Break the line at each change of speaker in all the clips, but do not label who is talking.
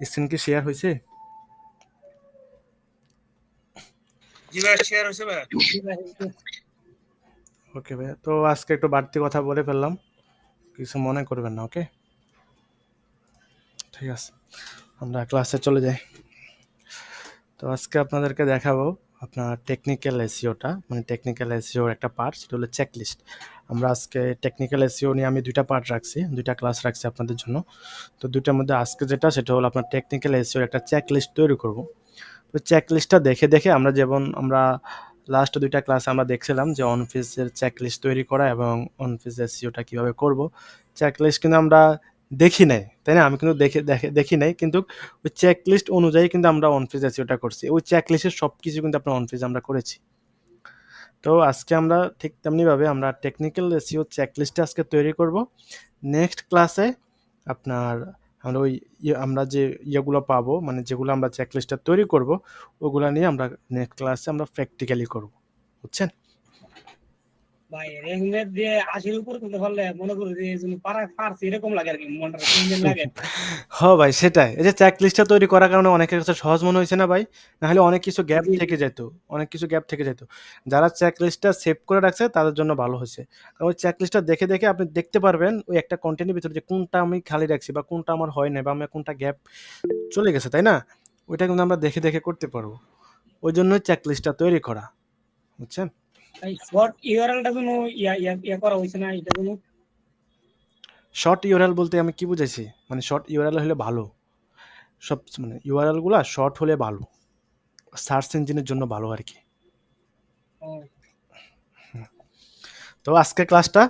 Screen কি share হয়েছে
জি ভাই শেয়ার হয়েছে ভাই।
ওকে ভাইয়া তো আজকে একটু বাড়তি কথা বলে ফেললাম। কিছু মনে করবেন না ওকে ঠিক আছে আমরা ক্লাসে চলে যাই। তো আজকে আপনাদেরকে দেখাবো আপনার টেকনিক্যাল এসিওটা মানে টেকনিক্যাল এসিওর একটা পার্ট সেটা হলো চেকলিস্ট আমরা আজকে টেকনিক্যাল এসিও নিয়ে আমি দুইটা পার্ট রাখছি, দুইটা ক্লাস রাখছি আপনাদের জন্য। তো দুইটার মধ্যে আজকে যেটা, সেটা হলো আপনার টেকনিক্যাল এসিওর একটা চেকলিস্ট তৈরি করব। তো চেকলিস্টটা দেখে দেখে আমরা যেমন আমরা লাস্ট দুইটা ক্লাস আমরা দেখছিলাম যে অনফিসের চেকলিস্ট তৈরি করা এবং অনফিস এসিওটা কীভাবে করব। চেকলিস্ট কিন্তু আমরা দেখি নাই, তাই না? আমি কিন্তু দেখে দেখে, দেখি নাই, কিন্তু ওই চেকলিস্ট অনুযায়ী কিন্তু আমরা অনফিস এসিওটা করছি। ওই চেকলিস্টের সব কিছু কিন্তু আপনার অনফিস আমরা করেছি। তো আজকে আমরা ঠিক তেমনিভাবে আমরা টেকনিক্যাল এসিও চেকলিস্টটা আজকে তৈরি করব। নেক্সট ক্লাসে আপনার আমরা ওই ইয়ে- আমরা যে ইয়েগুলো পাবো মানে যেগুলো আমরা চেকলিস্টটা তৈরি করব, ওগুলো নিয়ে আমরা নেক্সট ক্লাসে আমরা প্র্যাকটিক্যালি করব। বুঝছেন?
ভাই রেহমেদ দিয়ে আশির উপর তুলতে পারলে মনে করি যে এই জন্য পারা পারছি এরকম লাগে আর কি মনটা কেমন লাগে।
হ ভাই সেটাই। এই যে চেক লিস্টটা তৈরি করার কারণে অনেকের কাছে সহজ মনে হয়েছে না ভাই? নাহলে অনেক কিছু গ্যাপ থেকে যেত অনেক কিছু গ্যাপ থেকে যেত। যারা চেক লিস্টটা সেভ করে রাখছে তাদের জন্য ভালো হয়েছে। কারণ ওই চেক লিস্টটা দেখে দেখে আপনি দেখতে পারবেন ওই একটা কন্টেন্টের ভিতরে যে কোনটা আমি খালি রাখছি বা কোনটা আমার হয় না বা আমার কোনটা গ্যাপ চলে গেছে তাই না? ওইটা কিন্তু আমরা দেখে দেখে করতে পারব। ওই জন্যই চেক লিস্টটা তৈরি করা বুঝছেন?
শর্ট ইউআরএলটা জন্য ইয়া করা হয়েছে না এটা জন্য
শর্ট ইউআরএল বলতে আমি কি বুঝাইছি? মানে শর্ট ইউআরএল হলে ভালো। সব মানে ইউআরএলগুলা শর্ট হলে ভালো। সার্চ ইঞ্জিনের জন্য ভালো আর কি। তো আজকে ক্লাসটা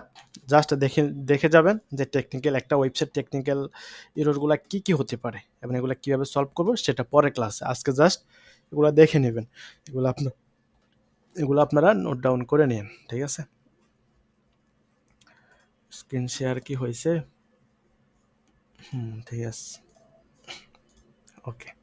জাস্ট দেখে দেখে যাবেন যে টেকনিক্যাল একটা ওয়েবসাইট টেকনিক্যাল ইরোরগুলো কি কি হতে পারে। এবং এগুলো কীভাবে সলভ করব সেটা পরে ক্লাসে আজকে জাস্ট এগুলো দেখে নেবেন। এগুলো আপনার এগুলো আপনারা নোট ডাউন করে নিন, ঠিক আছে? স্ক্রিন শেয়ার কি হয়েছে? হুম, ঠিক আছে। ওকে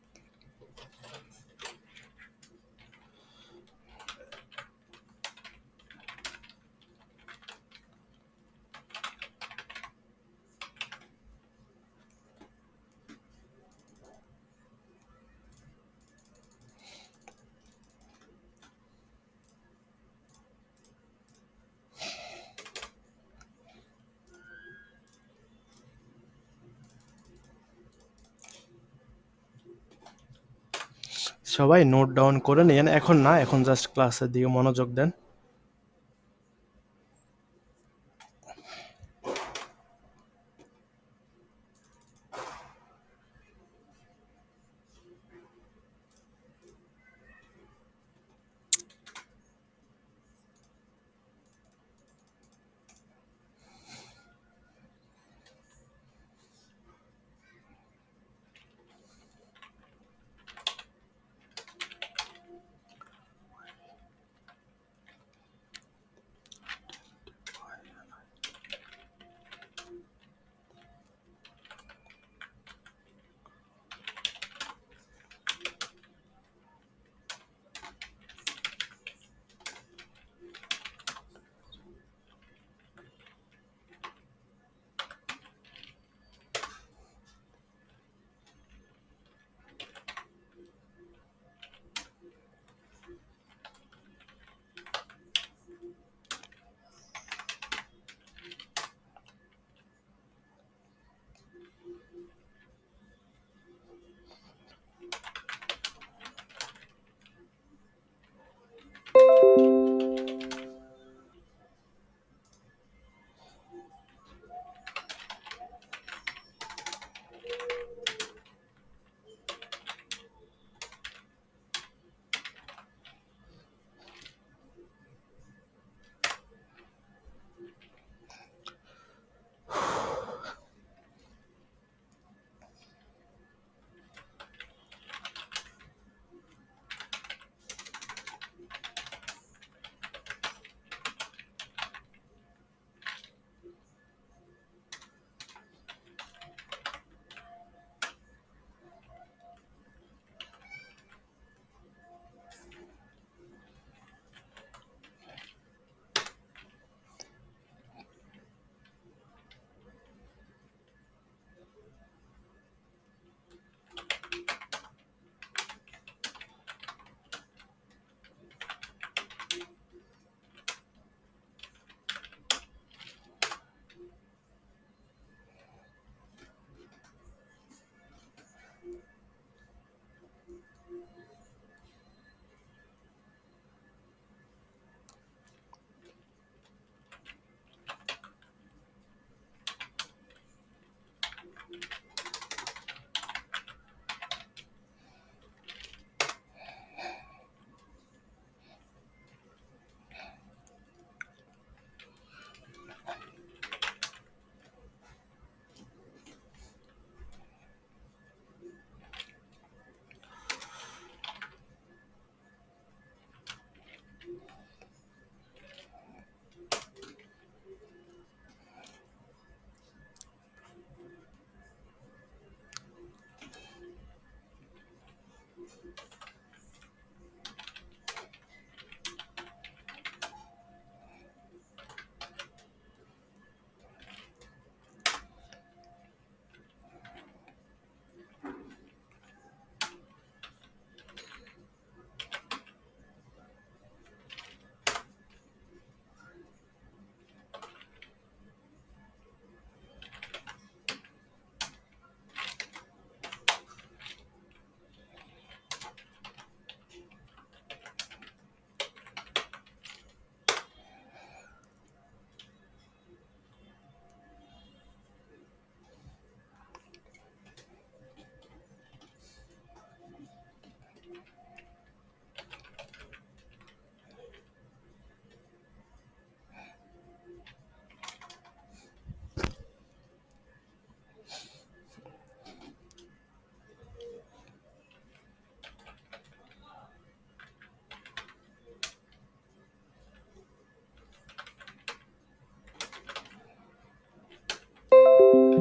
সবাই নোট ডাউন করে নিন এখন না এখন জাস্ট ক্লাসের দিকে মনোযোগ দেন।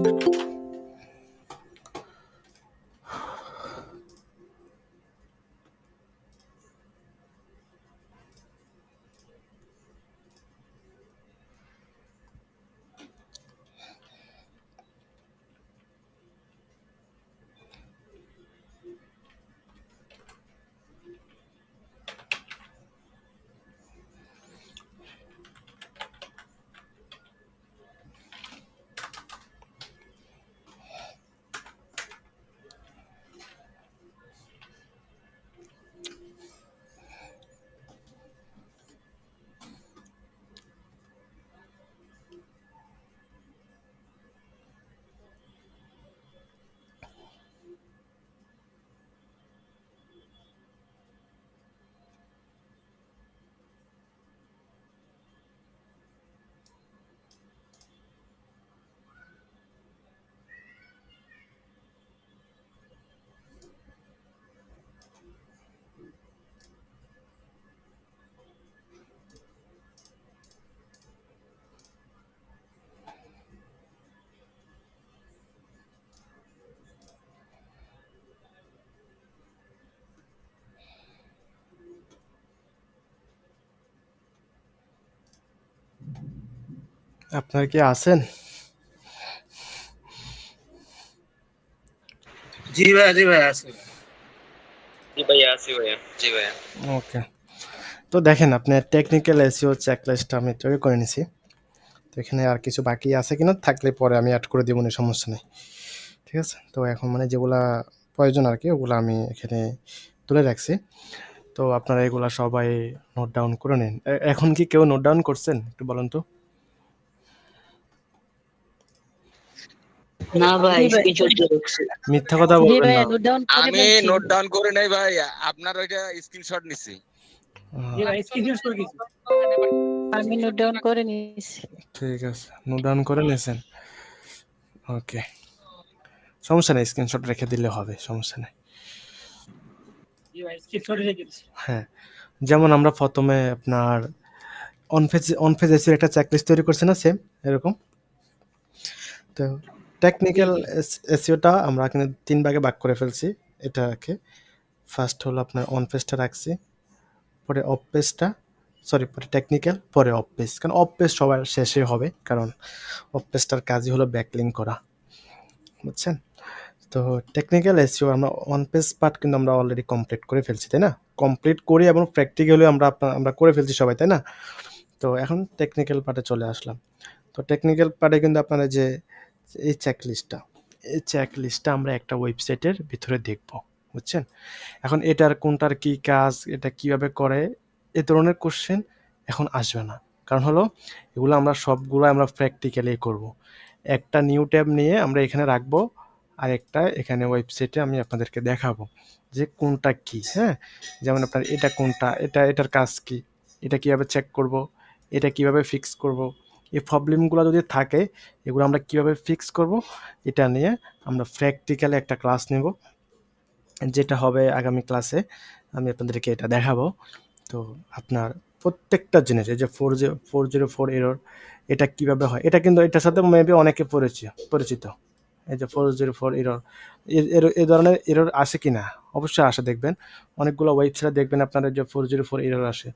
Thank you. আপনার কি আছেন?
জি ভাইয়া জি ভাইয়া আছে।
জি ভাইয়া আছি ভাইয়া জি ভাইয়া।
ওকে। তো দেখেন আপনার টেকনিক্যাল এসিও চেকলিস্টটা আমি তৈরি করে নিছি। তো এখানে আর কিছু বাকি আছে কিনা থাকলে পরে আমি অ্যাড করে দেবো না সমস্যা নেই। ঠিক আছে? তো এখন মানে যেগুলা প্রয়োজন আর কি ওগুলো আমি এখানে তুলে রাখছি। তো আপনারা এগুলা সবাই নোট ডাউন করে নিন। এখন কি কেউ নোট ডাউন করছেন? একটু বলুন তো।
না ভাই স্ক্রিনশট দিয়ে রাখছি
মিথ্যা কথা বলবেন না।
নোট ডাউন করে
আমি
ফেলছি
নোট ডাউন করে নাই ভাই আপনার ওইটা স্ক্রিনশট নিছি।
আমি নোট ডাউন করে
ঠিক আছে নোট ডাউন করে ওকে। সমস্যা নেই স্ক্রিনশট রেখে দিলে হবে সমস্যা নেই। হ্যাঁ যেমন আমরা প্রথমে আপনার অন ফেজ অন ফেজ এসির একটা চেকলিস্ট তৈরি করছে না সেম এরকম? তো টেকনিক্যাল এসিওটা আমরা এখানে তিন ভাগে ভাগ করে ফেলছি এটাকে। ফার্স্ট হলো আপনার অন পেজটা রাখছি পরে অফ পেজটা সরি পরে টেকনিক্যাল পরে অফ পেজ কারণ অফ পেজ সবার শেষে হবে কারণ অফ পেজটার কাজই হলো ব্যাকলিং করা বুঝছেন? তো টেকনিক্যাল এসিও আমরা ওয়ান পেজ পার্ট কিন্তু আমরা অলরেডি কমপ্লিট করে ফেলছি তাই না? কমপ্লিট করি এবং প্র্যাকটিক্যালি আমরা আপনা- আমরা করে ফেলছি সবাই তাই না? তো এখন টেকনিক্যাল পার্টে চলে আসলাম। তো টেকনিক্যাল পার্টে কিন্তু আপনারা যে এই চেকলিস্টটা এই চেকলিস্টটা আমরা একটা ওয়েবসাইটের ভিতরে দেখব, বুঝছেন? এখন এটার কোনটার কি কাজ, এটা কীভাবে করে, এ ধরনের কোশ্চেন এখন আসবে না। কারণ হলো, এগুলো আমরা সবগুলো আমরা প্র্যাকটিক্যালি করব। একটা নিউ ট্যাব নিয়ে আমরা এখানে রাখব, আর একটা এখানে ওয়েবসাইটে আমি আপনাদেরকে দেখাবো যে কোনটা কি হ্যাঁ? যেমন আপনার এটা কোনটা, এটা, এটার কাজ কি, এটা কীভাবে চেক করব, এটা কীভাবে ফিক্স করব এই প্রবলেমগুলো যদি থাকে, এগুলো আমরা কীভাবে ফিক্স করব, এটা নিয়ে আমরা প্র্যাকটিক্যালি একটা ক্লাস নেব, যেটা হবে আগামী ক্লাসে আমি আপনাদেরকে এটা দেখাবো। তো আপনার প্রত্যেকটা জিনিস, এই যে four zero four zero four error এটা কীভাবে হয়? এটা কিন্তু এটার সাথে মেবি অনেকে পরিচিত পরিচিত। এই যে ফোর জিরো ফোর এরর এ ধরনের এরর আসে কি না অবশ্যই আসে, দেখবেন। অনেকগুলো ওয়েবসাইট দেখবেন আপনারা যে ফোর জিরো ফোর এরর আসে।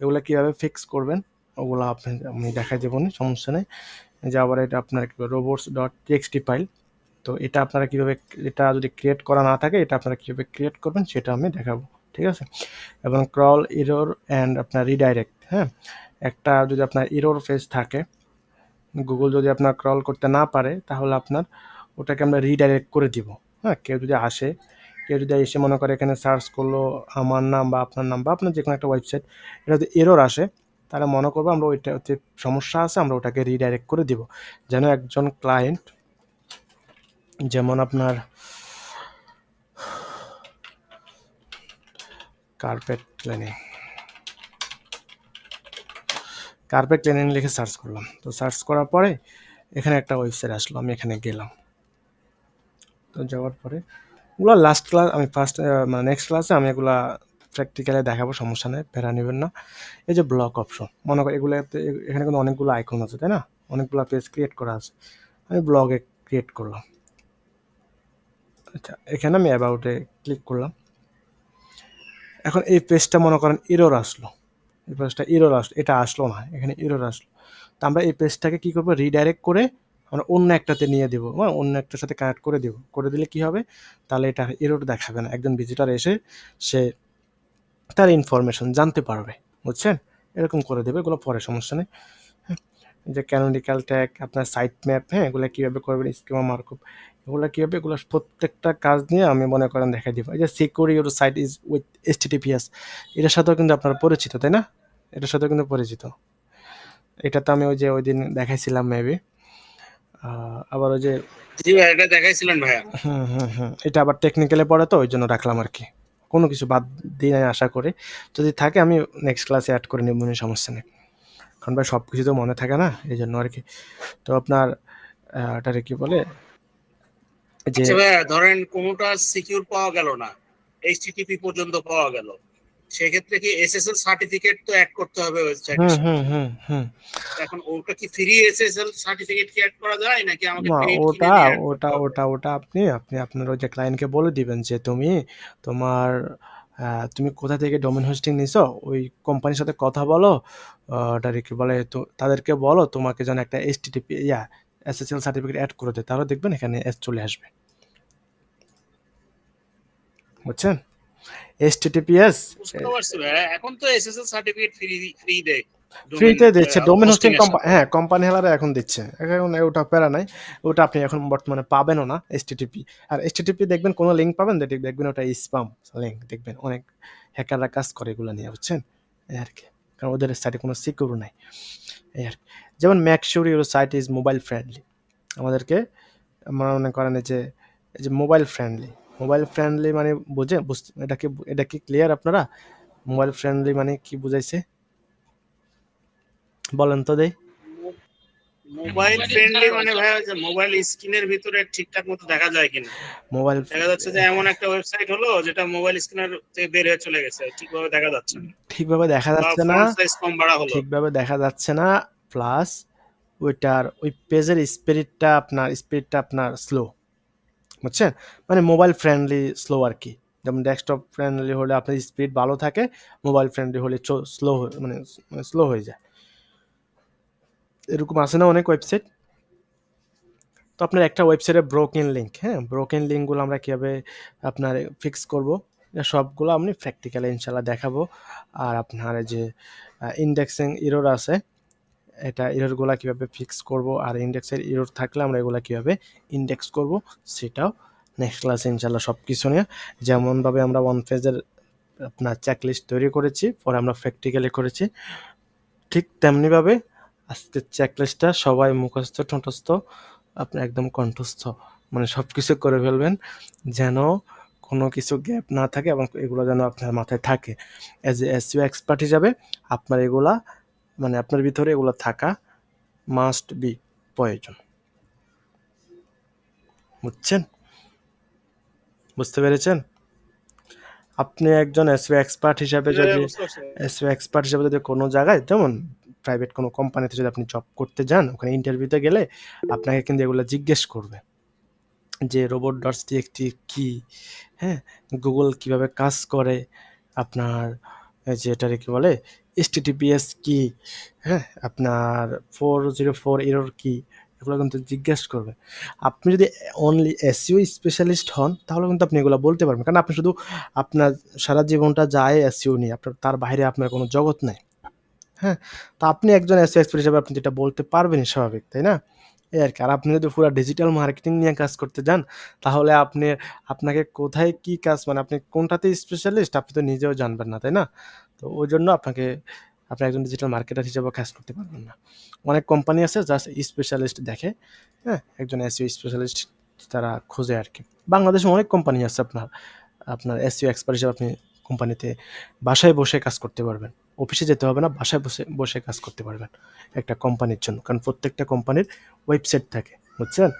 এগুলো কীভাবে ফিক্স করবেন? ওগুলো আপনি, আমি দেখাই দেবো না, সমস্যা নেই। যে আবার এটা আপনার রোবটস ডট টিএক্সটি ফাইল তো এটা আপনারা কীভাবে, এটা যদি ক্রিয়েট করা না থাকে, এটা আপনারা কীভাবে ক্রিয়েট করবেন সেটা আমি দেখাবো, ঠিক আছে? এবং ক্রল ইরোর অ্যান্ড আপনার রিডাইরেক্ট হ্যাঁ? একটা যদি আপনার ইরোর ফেজ থাকে গুগল যদি আপনার ক্রল করতে না পারে, তাহলে আপনার ওটাকে আমরা রিডাইরেক্ট করে দিব হ্যাঁ? কেউ যদি আসে, কেউ যদি এসে মনে করে এখানে সার্চ করল আমার নাম বা আপনার নাম বা আপনার যে কোনো একটা ওয়েবসাইট এটা যদি এরর আসে তাহলে মনে করব আমরা ওইটা যে সমস্যা আছে, আমরা ওটাকে রিডাইরেক্ট করে দিব। যেন একজন ক্লায়েন্ট যেমন আপনার কার্পেট ক্লিনিং কার্পেট ক্লিনিং লিখে সার্চ করলাম। তো সার্চ করার পরে এখানে একটা ওয়েবসাইট আসলো, আমি এখানে গেলাম। তো যাওয়ার পরে এগুলো লাস্ট ক্লাস আমি ফার্স্ট মানে নেক্সট ক্লাসে আমি এগুলা প্র্যাকটিক্যালে দেখাবো, সমস্যা নেই, প্যারা নেবেন না। এই যে ব্লক অপশন মনে করি এগুলোতে এখানে কিন্তু অনেকগুলো আইকন আছে, তাই না? অনেকগুলো পেজ ক্রিয়েট করা আছে। আমি ব্লগে ক্রিয়েট করলাম। আচ্ছা এখানে আমি অ্যাবাউটে ক্লিক করলাম। এখন এই পেজটা মনে করেন ইরোর আসলো। এই পেজটা ইরোর আসলো, এটা আসলো না, এখানে ইরোর আসলো। তো আমরা এই পেজটাকে কী করব? রিডাইরেক্ট করে আমরা অন্য একটাতে নিয়ে দেবো হ্যাঁ? অন্য একটার সাথে কানেক্ট করে দেবো। করে দিলে কি হবে? তাহলে এটা এরোর দেখাবে না। একজন ভিজিটার এসে সে তার ইনফরমেশন জানতে পারবে বুঝছেন? এরকম করে দেবে এগুলো পরে সমস্যা নেই। হ্যাঁ যে ক্যানোনিক্যাল ট্যাগ আপনার সাইট ম্যাপ হ্যাঁ এগুলো কীভাবে করবেন স্কিমা মার্কআপ এগুলো কীভাবে এগুলো প্রত্যেকটা কাজ নিয়ে আমি মনে করেন দেখাই দিব। এই যে secure your site is with HTTPS এটার সাথেও কিন্তু আপনারা পরিচিত তাই না? এটার সাথেও কিন্তু পরিচিত। এটা তো আমি ওই যে ওই দিন দেখাইছিলাম মেবি আবার ওই যে
এটা দেখাইছিলেন ভাইয়া।
হুম হুম হুম এটা আবার টেকনিক্যালে পড়ে তো ওই জন্য রাখলাম আর কি। কোনো কিছু বাদ দিয়ে আশা করে যদি থাকে আমি নেক্সট ক্লাসে অ্যাড করে নেব মনে সমস্যা নেই। কারণ ভাই সব কিছু তো মনে থাকে না এই জন্য আর কি তো আপনার এটারে কি বলে? যে
আচ্ছা ধরেন কোনোটা সিকিউর পাওয়া গেল না এইচটিটিপি পর্যন্ত পাওয়া গেল। সেক্ষেত্রে কি এসএসএল সার্টিফিকেট তো অ্যাড করতে হবে ওয়েবসাইট
হুম হুম হুম হুম।
এখন ওটা কি ফ্রি এসএসএল সার্টিফিকেট কি অ্যাড করা যায় নাকি আমাকে
ওটা ওটা ওটা ওটা আপনি আপনি আপনার ওই যে ক্লায়েন্টকে বলে দিবেন যে তুমি তোমার তুমি কোথা থেকে ডোমেন হোস্টিং নিছো ওই কোম্পানির সাথে কথা বলো ওটা কি বলে তো তাদেরকে বলো তোমাকে যেন একটা HTTP yeah SSL certificate add করে দেয়। তাহলে দেখবেন এখানে এস চলে আসবে। বুঝছেন? এইচটিটিপিএস
বুঝতে পারছি এখন তো এসএসএল সার্টিফিকেট ফ্রি ফ্রি দেয়।
ফ্রিতে দিচ্ছে ডোমেন হোস্টিং
সাথে।
হ্যাঁ কোম্পানি হেলারা এখন দিচ্ছে। এখন ওটা প্যারা নাই ওটা আপনি এখন বর্তমানে পাবেনও না এইচটিটিপি আর এইচটিটিপি দেখবেন কোনো লিঙ্ক পাবেন? দেখ- দেখবেন ওটা স্পাম লিঙ্ক দেখবেন অনেক হ্যাকাররা কাজ করে এগুলো নিয়ে বুঝছেন? এই আর কি। কারণ ওদের সাইটে কোনো সিকিউর নাই। এই আর কি। যেমন make sure your site is mobile friendly আমাদেরকে আমরা মনে করেন এই যে যে মোবাইল ফ্রেন্ডলি মোবাইল ফ্রেন্ডলি মানে বুঝে বুঝতে এটা কি এটা কি ক্লিয়ার আপনারা? মোবাইল ফ্রেন্ডলি মানে কি বুঝাইছে? বলেন তো দেই।
মোবাইল ফ্রেন্ডলি মানে ভাই যে মোবাইল স্ক্রিনের ভিতরে ঠিকঠাক মতো দেখা যায় কিনা?
মোবাইল
দেখা যাচ্ছে যে এমন একটা ওয়েবসাইট হলো যেটা মোবাইল স্ক্রিনের থেকে বের হয়ে চলে গেছে ঠিকভাবে দেখা যাচ্ছে না।
ঠিকভাবে দেখা যাচ্ছে না
সাইজ কম বাড়া হলো।
ঠিকভাবে দেখা যাচ্ছে না প্লাস ওইটার ওই পেজের স্পিরিটটা আপনার স্পিরিটটা আপনার স্লো বুঝছেন? মানে মোবাইল ফ্রেন্ডলি স্লো আর কি। যেমন ডেস্কটপ ফ্রেন্ডলি হলে আপনার স্পিড ভালো থাকে মোবাইল ফ্রেন্ডলি হলে স্লো মানে স্লো হয়ে যায়। এরকম আছে না অনেক ওয়েবসাইট তো আপনার একটা ওয়েবসাইটে ব্রোকেন লিঙ্ক হ্যাঁ? ব্রোকেন লিঙ্কগুলো আমরা কীভাবে আপনার ফিক্স করব? সবগুলো আপনি প্র্যাকটিক্যালি ইনশাল্লাহ দেখাবো। আর আপনার যে ইন্ডেক্সিং ইরোর আছে এটা ইরোরগুলো কীভাবে ফিক্স করব আর ইন্ডেক্সের ইরোর থাকলে আমরা এগুলো কীভাবে ইন্ডেক্স করব সেটাও নেক্সট ক্লাসে ইনশাল্লাহ সব কিছু নিয়ে। যেমনভাবে আমরা ওয়ান পেজের আপনার চেকলিস্ট তৈরি করেছি, পরে আমরা প্র্যাকটিক্যালি করেছি। ঠিক তেমনিভাবে আজকের চেকলিস্টটা সবাই মুখস্থ, ঠোঁটস্থ, আপনি একদম কণ্ঠস্থ মানে সব কিছু করে ফেলবেন যেন কোনো কিছু গ্যাপ না থাকে এবং এগুলো যেন আপনার মাথায় থাকে। অ্যাজ এ এসইও এক্সপার্ট হিসাবে আপনার এগুলা মানে আপনার ভিতরে এগুলো থাকা মাস্ট বি প্রয়োজন। বুঝছেন? বুঝতে পেরেছেন? আপনি একজন এসইও এক্সপার্ট হিসাবে যদি
বুঝতে পারছি।
এসইও এক্সপার্ট হিসেবে যদি কোনো জায়গায় যেমন প্রাইভেট কোনো কোম্পানিতে যদি আপনি জব করতে যান ওখানে ইন্টারভিউতে গেলে আপনাকে কিন্তু এগুলো জিজ্ঞেস করবে। যে রোবট ডটস টিএক্সটি কী হ্যাঁ? গুগল কীভাবে কাজ করে আপনার এই যে এটারে কি বলে? এইচটিটিপিএস কি হ্যাঁ? আপনার ফোর জিরো ফোর এরর কি এগুলো কিন্তু জিজ্ঞেস করবে। আপনি যদি অনলি এসইও স্পেশালিস্ট হন, তাহলে কিন্তু আপনি এগুলো বলতে পারবেন। কারণ আপনি শুধু আপনার সারা জীবনটা যায় এসইও নিয়ে, আপনার, তার বাইরে আপনার কোনো জগৎ নেই। হ্যাঁ? তো আপনি একজন এসইও এক্সপার্ট হিসেবে আপনি যেটা বলতে পারবেনই স্বাভাবিক, তাই না? এই আর কি। আর আপনি যদি পুরো ডিজিটাল মার্কেটিং নিয়ে কাজ করতে যান, তাহলে আপনি, আপনাকে কোথায় কি কাজ মানে আপনি কোনটাতে স্পেশালিস্ট আপনি তো নিজেও জানবেন না, তাই না? তো ওই জন্য আপনাকে, আপনি একজন ডিজিটাল মার্কেটার হিসেবে কাজ করতে পারবেন না। অনেক কোম্পানি আছে জাস্ট স্পেশালিস্ট দেখে হ্যাঁ? একজন এসইও স্পেশালিস্ট তারা খোঁজে আর কি। বাংলাদেশে অনেক কোম্পানি আছে আপনার আপনার এসইও এক্সপার্ট হিসেবে আপনি কোম্পানিতে বাসায় বসে কাজ করতে পারবেন। অফিসে যেতে হবে না, বাসায় বসে বসে কাজ করতে পারবেন একটা কোম্পানির জন্য। কারণ প্রত্যেকটা কোম্পানির ওয়েবসাইট থাকে, বুঝছেন?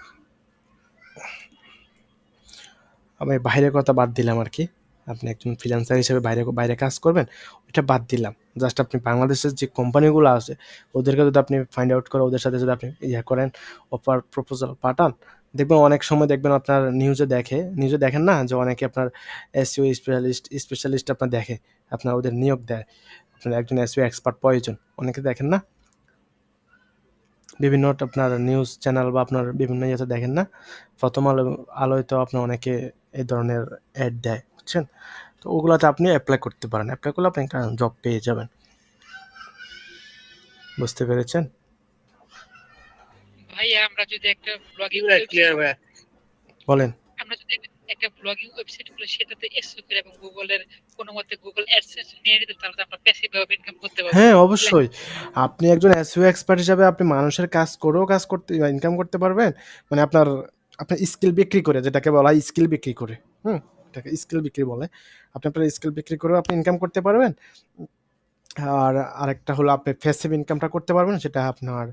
আমি বাইরের কথা বাদ দিলাম আর কি। আপনি একজন ফ্রিল্যান্সার হিসেবে বাইরে বাইরে কাজ করবেন, ওইটা বাদ দিলাম। জাস্ট আপনি বাংলাদেশের যে কোম্পানিগুলো আছে, ওদেরকে যদি আপনি ফাইন্ড আউট করে, ওদের সাথে যদি আপনি ইয়ে করেন অফার প্রপোজাল পাঠান, দেখবেন অনেক সময় দেখবেন আপনার নিউজে দেখে নিউজে দেখেন না যে অনেকে আপনার এসইও স্পেশালিস্ট স্পেশালিস্ট আপনার দেখে, আপনার ওদের নিয়োগ দেয়। আপনার একজন এসইও এক্সপার্ট প্রয়োজন। অনেকে দেখেন না। বিভিন্ন আপনার নিউজ চ্যানেল বা আপনার বিভিন্ন ইয়েতে দেখেন না। প্রথম আলো আলোয় তো আপনার অনেকে এই ধরনের অ্যাড দেয় বুঝছেন? তো ওগুলোতে আপনি অ্যাপ্লাই করতে পারেন। অ্যাপ্লাই করলে আপনি একটা জব পেয়ে যাবেন। বুঝতে পেরেছেন?
ভাইয়া আমরা যদি একটা ব্লগিং
ভাই
বলেন।
আমরা যদি একটা ব্লগিং ওয়েবসাইট সেটাতে করে এবং গুগলের কোনো মতে গুগল অ্যাডসেন্স নিয়ে নিতে তাহলে আমরা প্যাসিভ ভাবে ইনকাম করতে পারব।
হ্যাঁ অবশ্যই। আপনি একজন এসইও এক্সপার্ট হিসাবে আপনি মানুষের কাজ করেও কাজ করতে ইনকাম করতে পারবেন। মানে আপনার আপনার স্কিল বিক্রি করে, যেটাকে বলা হয় স্কিল বিক্রি করে, হুম? এটাকে স্কিল বিক্রি বলে। আপনি আপনার স্কিল বিক্রি করেও আপনি ইনকাম করতে পারবেন। আর আরেকটা হলো আপনি ফেসিভ ইনকামটা করতে পারবেন, সেটা আপনার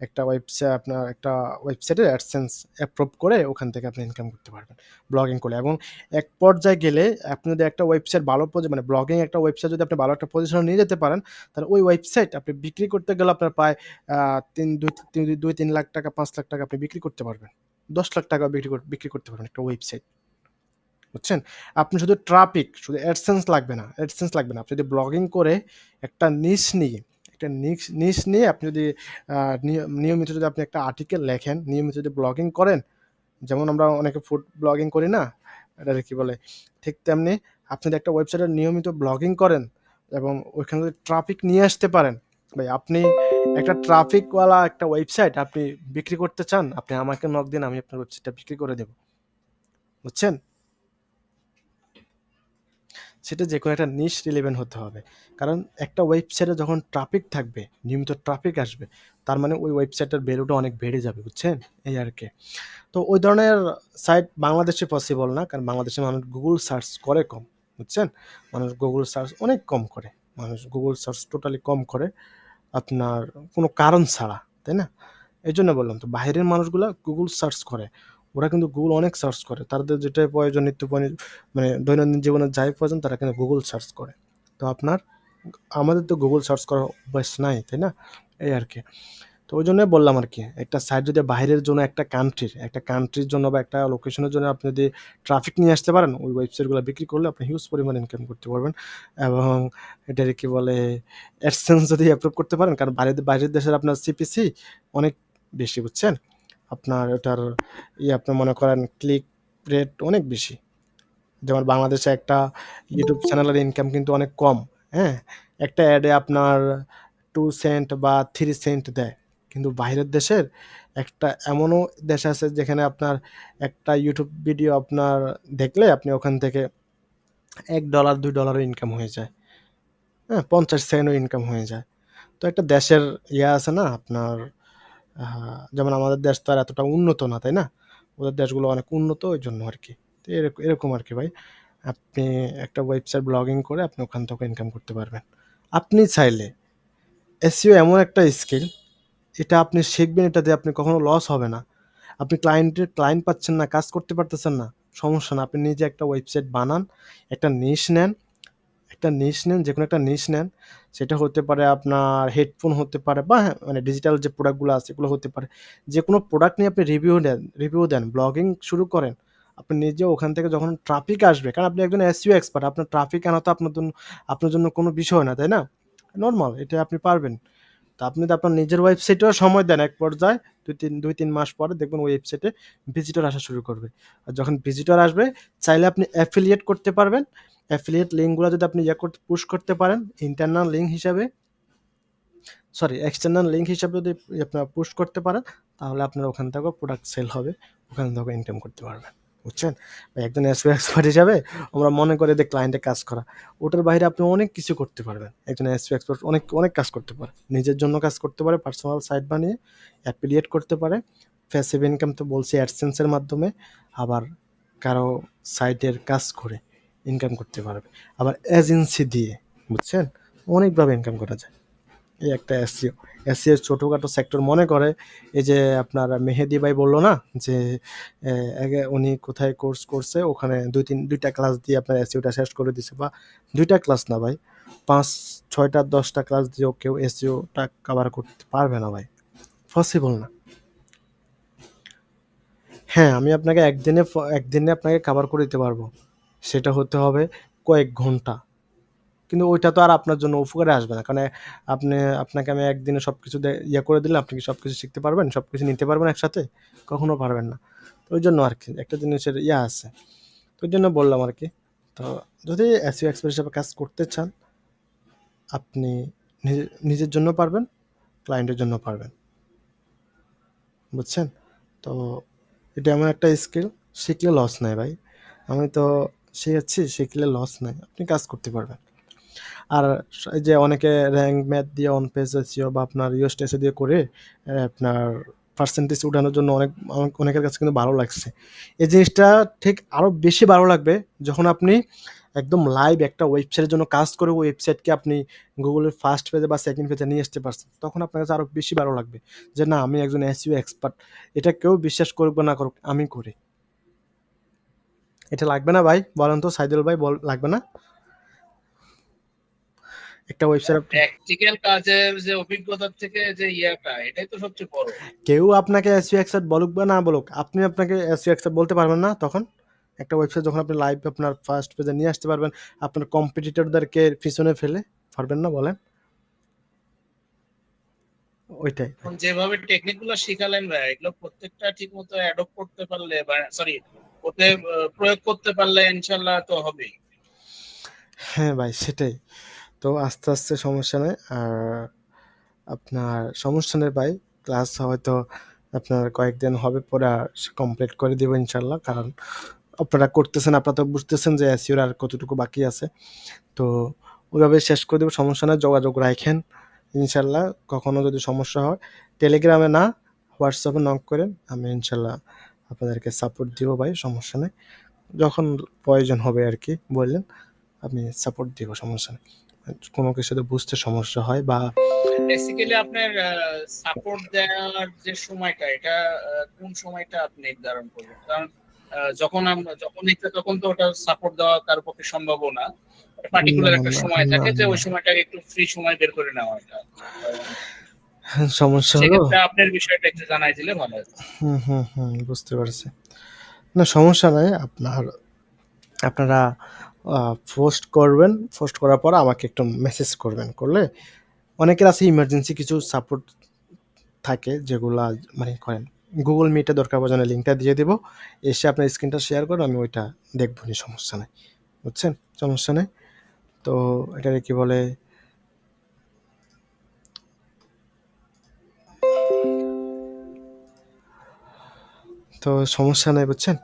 একটা ওয়েবসাইট আপনার একটা ওয়েবসাইটে অ্যাডসেন্স অ্যাপ্রুভ করে ওখান থেকে আপনি ইনকাম করতে পারবেন ব্লগিং করে এবং এক পর্যায়ে গেলে আপনি যদি একটা ওয়েবসাইট ভালো মানে ব্লগিং একটা ওয়েবসাইট যদি আপনি ভালো একটা পজিশনে নিয়ে যেতে পারেন, তাহলে ওই ওয়েবসাইট আপনি বিক্রি করতে গেলে আপনার প্রায় তিন, দুই দুই তিন লাখ টাকা, পাঁচ লাখ টাকা আপনি বিক্রি করতে পারবেন। দশ লাখ টাকা বিক্রি কর- বিক্রি করতে পারবেন একটা ওয়েবসাইট বুঝছেন? আপনি শুধু ট্রাফিক শুধু অ্যাডসেন্স লাগবে না অ্যাডসেন্স লাগবে না। আপনি যদি ব্লগিং করে একটা নিশ নিয়ে, একটা নিশ নিয়ে আপনি যদি নিয়মিত যদি আপনি একটা আর্টিকেল লেখেন, নিয়মিত যদি ব্লগিং করেন, যেমন আমরা অনেকে ফুড ব্লগিং করি না এটা কি বলে? ঠিক তেমনি আপনি যদি একটা ওয়েবসাইটে নিয়মিত ব্লগিং করেন এবং ওইখানে যদি ট্রাফিক নিয়ে আসতে পারেন, ভাই আপনি একটা ট্রাফিকওয়ালা একটা ওয়েবসাইট আপনি বিক্রি করতে চান, আপনি আমাকে নক দিন, আমি আপনার ওয়েবসাইটটা বিক্রি করে দেব। বুঝছেন? সেটা যে কোনো একটা নিশ রিলেভেন্ট হতে হবে। কারণ একটা ওয়েবসাইটে যখন ট্রাফিক থাকবে, নিয়মিত ট্রাফিক আসবে, তার মানে ওই ওয়েবসাইটের ভ্যালুটা অনেক বেড়ে যাবে, বুঝছেন? এই আর কি। তো ওই ধরনের সাইট বাংলাদেশে পসিবল না, কারণ বাংলাদেশে মানুষ গুগল সার্চ করে কম, বুঝছেন? মানুষ গুগল সার্চ অনেক কম করে। মানুষ গুগল সার্চ টোটালি কম করে আপনার কোনো কারণ ছাড়া, তাই না? এই জন্য বললাম তো বাইরের মানুষগুলো গুগল সার্চ করে। ওরা কিন্তু গুগল অনেক সার্চ করে। তাদের যেটাই প্রয়োজন, নিত্য মানে দৈনন্দিন জীবনে যাই প্রয়োজন, তারা কিন্তু গুগল সার্চ করে। তো আপনার, আমাদের তো গুগল সার্চ করার অভ্যাস নাই, তাই না? এই আর কি। তো ওই জন্যই বললাম আর কি, একটা সাইট যদি বাইরের জন্য একটা কান্ট্রির একটা কান্ট্রির জন্য বা একটা লোকেশনের জন্য আপনি যদি ট্রাফিক নিয়ে আসতে পারেন, ওই ওয়েবসাইটগুলো বিক্রি করলে আপনি হিউজ পরিমাণ ইনকাম করতে পারবেন। এবং এটার কি বলে অ্যাডসেন্স যদি অ্যাপ্রুভ করতে পারেন, কারণ বাইরের বাইরের দেশের আপনার সিপিসি অনেক বেশি, বুঝছেন? আপনার ওটার ই আপনি মনে করেন ক্লিক রেট অনেক বেশি। যেমন বাংলাদেশে একটা ইউটিউব চ্যানেলের ইনকাম কিন্তু অনেক কম হ্যাঁ? একটা অ্যাডে আপনার টু সেন্ট বা থ্রি সেন্ট দেয়। কিন্তু বাইরের দেশের একটা এমনও দেশ আছে যেখানে আপনার একটা ইউটিউব ভিডিও আপনার দেখলে আপনি ওখান থেকে এক ডলার দুই ডলারও ইনকাম হয়ে যায়। হ্যাঁ পঞ্চাশ সেন্টও ইনকাম হয়ে যায়। তো একটা দেশের ইয়ে আছে না, আপনার আহ, যেমন আমাদের দেশ তো আর এতটা উন্নত না তাই না? ওদের দেশগুলো অনেক উন্নত ওই জন্য আর কি। তো এরকম এরকম আর কি ভাই। আপনি একটা ওয়েবসাইট ব্লগিং করে আপনি ওখান থেকে ইনকাম করতে পারবেন। আপনি চাইলে এসইও এমন একটা স্কিল এটা আপনি শিখবেন এটা দিয়ে আপনি কখনো লস হবে না। আপনি ক্লায়েন্টের ক্লায়েন্ট পাচ্ছেন না কাজ করতে পারতেছেন না সমস্যা না। আপনি নিজে একটা ওয়েবসাইট বানান একটা নিশ নেন একটা নিশ নেন যে কোনো একটা নিশ নেন। সেটা হতে পারে আপনার হেডফোন হতে পারে বা হ্যাঁ, মানে ডিজিটাল যে প্রোডাক্টগুলো আছে এগুলো হতে পারে। যে কোনো প্রোডাক্ট নিয়ে আপনি রিভিউ দেন রিভিউ দেন ব্লগিং শুরু করেন আপনি নিজে ওখান থেকে যখন ট্রাফিক আসবে কারণ আপনি একজন এসইও এক্সপার্ট আপনার ট্রাফিক আনা তো আপনার জন্য আপনার জন্য কোনো বিষয় না তাই না? নর্মাল এটা আপনি পারবেন। তো আপনি তো আপনার নিজের ওয়েবসাইটেও সময় দেন এক পর্যায়ে, দুই তিন দুই তিন মাস পরে দেখবেন ওয়েবসাইটে ভিজিটর আসা শুরু করবে। আর যখন ভিজিটর আসবে, চাইলে আপনি অ্যাফিলিয়েট করতে পারবেন। অ্যাফিলিয়েট লিঙ্কগুলো যদি আপনি ইয়ে করতে পুশ করতে পারেন ইন্টারনাল লিঙ্ক হিসাবে সরি এক্সটার্নাল লিঙ্ক হিসাবে যদি আপনার পুশ করতে পারেন, তাহলে আপনার ওখান থেকেও প্রোডাক্ট সেল হবে, ওখান থেকে ইনকাম করতে পারবেন। বুঝছেন? একজন এসপি এক্সপার্ট হিসাবে আমরা মনে করি যে ক্লায়েন্টে কাজ করা। ওটার বাইরে আপনি অনেক কিছু করতে পারবেন। একজন এসপি এক্সপার্ট অনেক অনেক কাজ করতে পারে। নিজের জন্য কাজ করতে পারে পার্সোনাল সাইট বানিয়ে অ্যাপিলিয়েট করতে পারে। ফ্যাসিভ ইনকাম তো বলছি অ্যাডসেন্সের মাধ্যমে, আবার কারও সাইটের কাজ করে ইনকাম করতে পারবে। আবার এজেন্সি দিয়ে, বুঝছেন? অনেকভাবে ইনকাম করা যায়। এই একটা এসিও এসিও ছোটোখাটো সেক্টর মনে করে, এই যে আপনার মেহেদি ভাই বলল না, যে উনি কোথায় কোর্স করছে, ওখানে দুই তিন, দুইটা ক্লাস দিয়ে আপনার এসিওটা শেষ করে দিছে, বা দুইটা ক্লাস না ভাই, পাঁচ, ছয়টা, দশটা ক্লাস দিয়েও কেউ এসিওটা কভার করতে পারবে না ভাই পসিবল না। হ্যাঁ আমি আপনাকে একদিনে একদিনে আপনাকে কভার করে দিতে পারব, সেটা হতে হবে কয়েক ঘণ্টা। কিন্তু ওইটা তো আর আপনার জন্য উপকারে আসবে না। কারণ আপনি, আপনাকে আমি একদিনে সব কিছু ইয়ে করে দিলে আপনি কি সব কিছু শিখতে পারবেন? সব কিছু নিতে পারবেন একসাথে? কখনো পারবেন না। তো ওই জন্য আর কি একটা জিনিসের ইয়ে আছে। তো ওই জন্য বললাম আর কি তো যদি এসিও এক্সপার্ট হিসাবে কাজ করতে চান, আপনি নিজে- নিজের জন্য পারবেন ক্লায়েন্টের জন্য পারবেন। বুঝছেন? তো এটা এমন একটা স্কিল শিখলে লস নাই ভাই। আমি তো শিখেছি, শিখলে লস নাই। আপনি কাজ করতে পারবেন। আর যে অনেকে র্যাঙ্ক ম্যাথ দিয়ে অন পেজ এসিও বা আপনার ইউএস টেসে দিয়ে করে আপনার পার্সেন্টেজ উঠানোর জন্য অনেক, অনেক- অনেকের কাছে কিন্তু ভালো লাগছে। এই জিনিসটা ঠিক আরও বেশি ভালো লাগবে যখন আপনি একদম লাইভ একটা ওয়েবসাইটের জন্য কাজ করে ওই ওয়েবসাইটকে আপনি গুগলের ফার্স্ট পেজে বা সেকেন্ড পেজে নিয়ে আসতে পারছেন, তখন আপনার কাছে আরও বেশি ভালো লাগবে যে না, আমি একজন এসইও এক্সপার্ট এটা কেউ বিশ্বাস করুক বা না করুক, আমি করি। এটা লাগবে না ভাই? বলেন তো, সাইদুল ভাই, বল, লাগবে না? একটা ওয়েবসাইট
প্র্যাকটিক্যাল কাজের যে অভিজ্ঞতার থেকে যে ইয়াটা এটাই তো সবচেয়ে বড়।
কেউ আপনাকে এসইও এক্সপার্ট বলুক বা না বলুক আপনি আপনাকে এসইও এক্সপার্ট বলতে পারবেন না তখন। একটা ওয়েবসাইট যখন আপনি লাইভ আপনার ফার্স্ট পেজে নিয়ে আসতে পারবেন আপনার কম্পিটিটরদেরকে পিছনে ফেলে পারবেন না বলেন। ওইটাই।
যেভাবে টেকনিকগুলো শিখালেন ভাই এগুলো প্রত্যেকটা ঠিক মতো অ্যাডপ্ট করতে পারলে বা সরি ওতে প্রয়োগ করতে পারলে ইনশাল্লাহ তো হবেই।
হ্যাঁ ভাই সেটাই। তো আস্তে আস্তে সমস্যা নেই। আর আপনার সমস্যা নেই ভাই ক্লাস হয়তো আপনার কয়েকদিন হবে পরে আর কমপ্লিট করে দেবো ইনশাল্লাহ কারণ আপনারা করতেছেন, আপনারা তো বুঝতেছেন যে এসিওর আর কতটুকু বাকি আছে। তো ওইভাবে শেষ করে দেবো, সমস্যা নেই, যোগাযোগ রাখেন ইনশাল্লাহ কখনো যদি সমস্যা হয় টেলিগ্রামে না হোয়াটসঅ্যাপে নক করেন, আমি ইনশাল্লাহ আপনাদেরকে সাপোর্ট দিব ভাই, সমস্যা নেই। যখন প্রয়োজন হবে আর কি বললেন, আমি সাপোর্ট দিব, সমস্যা নেই। কোনো কিছুতে বুঝতে সমস্যা হয় বা
বেসিক্যালি আপনার সাপোর্ট দেওয়ার যে সময়টা এটা কোন সময়টা আপনি নির্ধারণ করবেন? কারণ যখন আমরা যখন ইচ্ছা তখন তো ওটা সাপোর্ট দেওয়া কার পক্ষে সম্ভব না। পার্টিকুলার একটা সময় থাকে যে ওই সময়টাকে একটু ফ্রি সময় বের করে নেওয়া এটা
সমস্যা হলো?
আপনার বিষয়টা একটু জানাই দিলে ভালো হয়।
হুম হুম হুম বুঝতে পারছি। না সমস্যা নাই। আপনার আপনারা পোস্ট করবেন পোস্ট করার পর আমাকে একটু মেসেজ করবেন, করলে অনেকের আছে ইমার্জেন্সি কিছু সাপোর্ট থাকে যেগুলা মানে করেন গুগল মিটে দরকার পড়ে লিঙ্কটা দিয়ে দেবো, এসে আপনার স্ক্রিনটা শেয়ার করুন আমি ওইটা দেখব নি সমস্যা নেই, বুঝছেন? সমস্যা নেই? তো এটাকে কি বলে? তো সমস্যা নেই, বুঝছেন?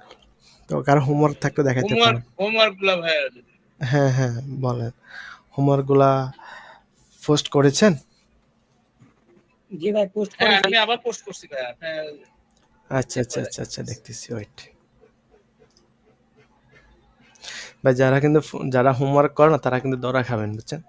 তো কারও হোমওয়ার্ক থাকলে দেখাতে
হোমওয়ার্ক
পারেন।
হোমওয়ার্কগুলো ভাই
হ্যাঁ হ্যাঁ বলেন। হোমওয়ার্কগুলা পোস্ট করেছেন?
জি ভাই পোস্ট
হ্যাঁ
করেছি।
আমি আবার পোস্ট করছি ভাই
আচ্ছা আচ্ছা আচ্ছা আচ্ছা দেখতেছি ওয়েট ভাই যারা কিন্তু যারা হোমওয়ার্ক করে না তারা কিন্তু দরা খাবেন বুঝছেন?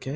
ওকে